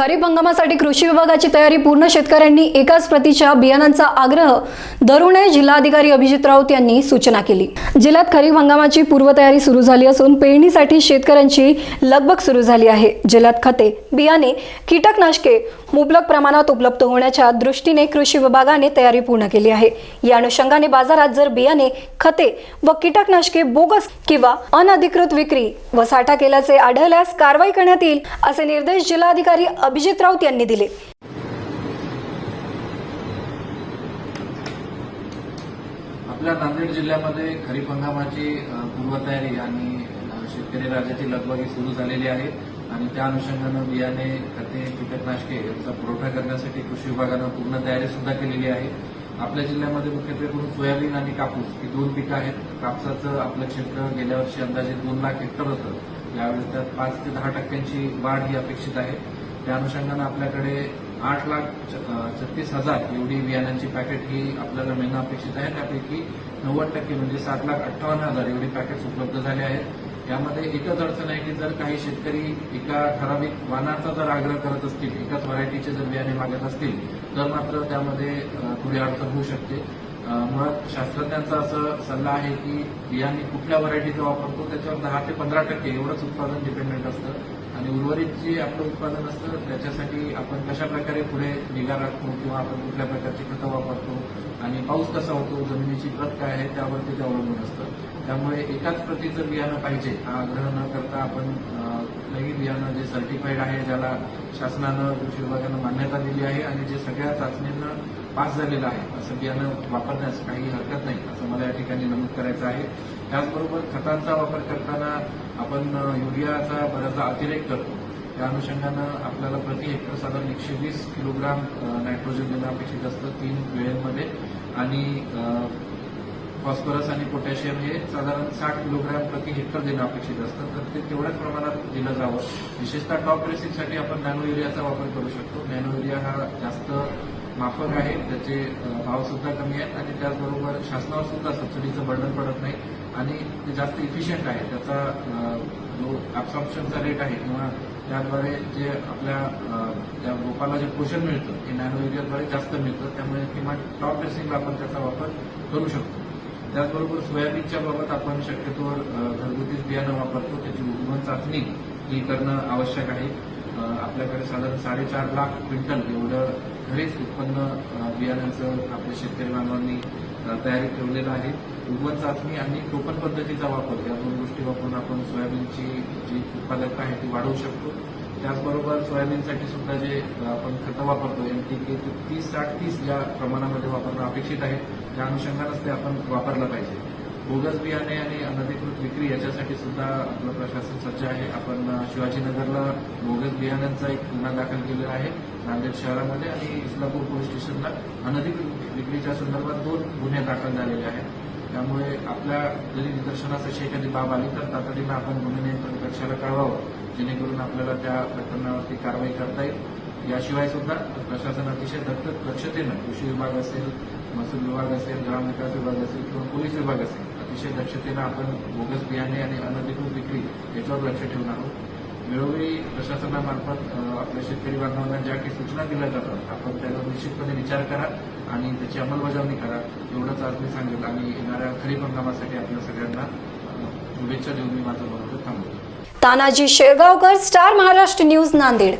खरीप हंगामासाठी कृषी विभागाची तयारी पूर्ण शेतकऱ्यांनी एकाच प्रतीच्या बियाणांचा आग्रह धरू नये जिल्हाधिकारी अभिजित राऊत यांनी सूचना केली. जिल्ह्यात खरीप हंगामाची पूर्वतयारी सुरू झाली असून पेरणीसाठी शेतकऱ्यांची लगबग सुरू झाली आहे. जिल्ह्यात खते बियाणे कीटकनाशके मुबलक प्रमाणात उपलब्ध होण्याच्या दृष्टीने कृषी विभागाने तयारी पूर्ण केली आहे. या अनुषंगाने बाजारात जर बियाणे खते व कीटकनाशके बोगस किंवा अनधिकृत विक्री व साठा केल्याचे आढळल्यास कारवाई करण्यात येईल असे निर्देश जिल्हाधिकारी अभिजित राऊत यांनी दिले. आपल्या नांदेड जिल्ह्यामध्ये खरीप हंगामाची पूर्वतयारी आणि शेतकरी राज्याची लगबगी सुरू झालेली आहे आणि त्या अनुषंगानं बियाणे खते कीटकनाशके यांचा पुरवठा करण्यासाठी कृषी विभागानं पूर्ण तयारी सुद्धा केलेली आहे. आपल्या जिल्ह्यामध्ये मुख्यत्वे करून सोयाबीन आणि कापूस ही दोन पिकं आहेत. कापसाचं आपलं क्षेत्र गेल्या वर्षी अंदाजे दोन लाख हेक्टर होतं. यावेळेस त्यात पाच ते दहा टक्क्यांची वाढ ही अपेक्षित आहे. त्या अनुषंगानं आपल्याकडे आठ लाख छत्तीस हजार एवढी बियाण्यांची पॅकेट ही आपल्याला मिळणं अपेक्षित आहे. त्यापैकी नव्वद टक्के म्हणजे सात लाख अठ्ठावन्न हजार एवढी पॅकेट्स उपलब्ध झाले आहेत. यामध्ये एकच अडचण आहे की जर काही शेतकरी एका ठराविक वाहनाचा जर आग्रह करत असतील एकाच व्हरायटीचे जर बियाणे मागत असतील तर मात्र त्यामध्ये थोडी अडचण होऊ शकते. मुळात शास्त्रज्ञांचा असं सल्ला आहे की बियाणे कुठल्या व्हरायटीचा वापरतो त्याच्यावर दहा ते पंधरा टक्के एवढंच उत्पादन डिपेंडेंट असतं. आणि उर्वरित जे आपलं उत्पादन असतं त्याच्यासाठी आपण कशा प्रकारे पुढे निगा राखतो किंवा आपण कुठल्या प्रकारची खतं वापरतो आणि पाऊस कसा होतो जमिनीची प्रत काय आहे त्यावरती ते अवलंबून असतं. त्यामुळे एकाच प्रतीचं बियाणं पाहिजे हा आग्रह न करता आपण कुठलंही बियाणं जे सर्टिफाईड आहे ज्याला शासनानं कृषी विभागानं मान्यता दिली आहे आणि जे सगळ्या चाचण्यांना पास झालेलं आहे असं बियाणं वापरण्यास काही हरकत नाही असं मला या ठिकाणी नमूद करायचं आहे. त्याचबरोबर खतांचा वापर करताना आपण युरियाचा बऱ्याचदा अतिरेक करतो. त्या अनुषंगानं आपल्याला प्रति हेक्टर साधारण एकशे वीस किलोग्राम नायट्रोजन देणं अपेक्षित असतं तीन वेळेमध्ये आणि फॉस्फरस आणि पोटॅशियम हे साधारण साठ किलोग्रॅम प्रति हेक्टर देणं अपेक्षित असतं तर ते तेवढ्याच प्रमाणात दिलं जावं. विशेषतः टॉप ड्रेसिंगसाठी आपण नॅनो युरियाचा वापर करू शकतो. नॅनो युरिया हा जास्त माफक आहे त्याचे भावसुद्धा भाव सुद्धा कमी आहेत आणि त्याचबरोबर शासनावर सुद्धा सबसिडीचं बर्डन पडत नाही आणि ते जास्त इफिशियंट आहे. त्याचा जो ऍब्सॉर्प्शनचा रेट आहे किंवा त्याद्वारे जे आपल्या त्या रोपाला जे पोषण मिळतं हे नॅनो युरियाद्वारे जास्त मिळतं त्यामुळे किमान टॉप रेसिंगला आपण त्याचा वापर करू शकतो. त्याचबरोबर सोयाबीनच्या बाबत आपण शक्यतोवर घरगुतीच बियाणं वापरतो त्याची उगवण चाचणी ही करणं आवश्यक आहे. आपल्याकडे साधारण साडेचार लाख क्विंटल एवढं घरीच उत्पन्न बियाण्यांचं आपल्या शेतकरी बांधवांनी तयारी ठेवलेलं आहे. उगवण चाचणी आणि टोकन पद्धतीचा वापर या दोन गोष्टी वापरून आपण सोयाबीनची जी उत्पादकता आहे ती वाढवू शकतो. त्याचबरोबर सोयाबीनसाठी सुद्धा जे आपण खतं वापरतो एन टी के तीस साठ तीस या प्रमाणामध्ये वापरणं अपेक्षित आहे. त्या अनुषंगानंच ते आपण वापरलं पाहिजे. बोगस बियाणे आणि अनधिकृत विक्री याच्यासाठी सुद्धा आपलं प्रशासन सज्ज आहे. आपण शिवाजीनगरला बोगस बियाण्यांचा एक गुन्हा दाखल केलेला आहे. नांदेड शहरामध्ये आणि इस्लापूर पोलीस स्टेशनला अनधिकृत विक्रीच्या संदर्भात दोन गुन्हे दाखल झालेले आहेत. त्यामुळे आपल्या जरी निदर्शनास अशी एखादी बाब आली तर तातडीनं आपण गुन्हे नियंत्रण कक्षाला कळवावं जेणेकरून आपल्याला त्या प्रकरणावरती कारवाई करता येईल. याशिवाय सुद्धा प्रशासन अतिशय दत्तक दक्षतेनं कृषी विभाग असेल महसूल विभाग असेल ग्रामविकास विभाग असेल किंवा पोलीस विभाग असेल अतिशय दक्षतेनं आपण बोगस बियाणे आणि अनधिकृत विक्री याच्यावर लक्ष ठेवून आहोत. वेळोवेळी प्रशासनामार्फत आपल्या शेतकरी बांधवांना ज्या काही सूचना दिल्या जातात आपण त्याचा निश्चितपणे विचार करा आणि त्याची अंमलबजावणी करा. एवढंच आज मी सांगेल आणि येणाऱ्या खरीप हंगामासाठी आपल्या सगळ्यांना शुभेच्छा देऊन मी माझं मनोगत थांबवतो. Tanaji Shelgaonkar Star Maharashtra News Nanded.